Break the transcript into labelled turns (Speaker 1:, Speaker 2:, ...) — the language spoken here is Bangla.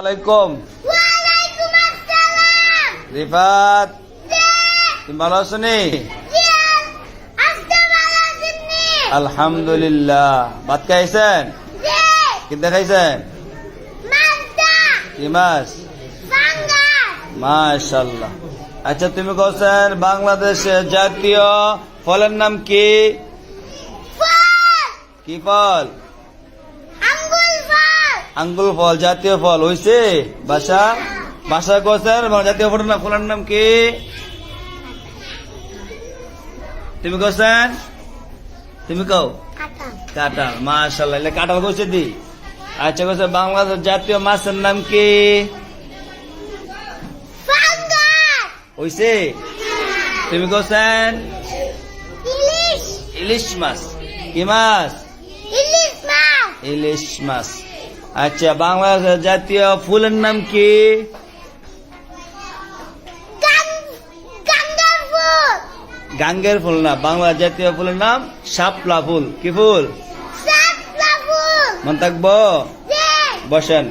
Speaker 1: আলাইকুম। রিফাত তুমি ভালো আছো নি আলহামদুলিল্লাহ ভাত খাইছেন? কি দেখাইছেন কি মাছ? মাশাল্লাহ আচ্ছা তুমি কোসেন বাংলাদেশের জাতীয় ফলের নাম কি?
Speaker 2: ফল।
Speaker 1: কি ফল?
Speaker 2: আঙ্গুল ফল
Speaker 1: জাতীয় ফল হইছে? বাসা? বাসা কোসেন জাতীয় ফল না ফলের নাম কি? তুমি কোসেন তুমি কও?
Speaker 2: কাঁঠাল।
Speaker 1: মাশাল্লাহ কাঁঠাল কইছে দি। আচ্ছা কইছে বাংলাদেশ জাতীয় মাছের নাম কি? হইছে? তুমি কইছেন
Speaker 2: ইলিশ।
Speaker 1: ইলিশ মাছ। কি মাছ?
Speaker 2: ইলিশ মাছ।
Speaker 1: ইলিশ মাছ। আচ্ছা বাংলা জাতীয় ফুলের নাম কি?
Speaker 2: গাঙ্গার ফুল
Speaker 1: না বাংলা জাতীয় ফুলের নাম শাপলা ফুল। কি ফুল? মন থাকব? বসেন।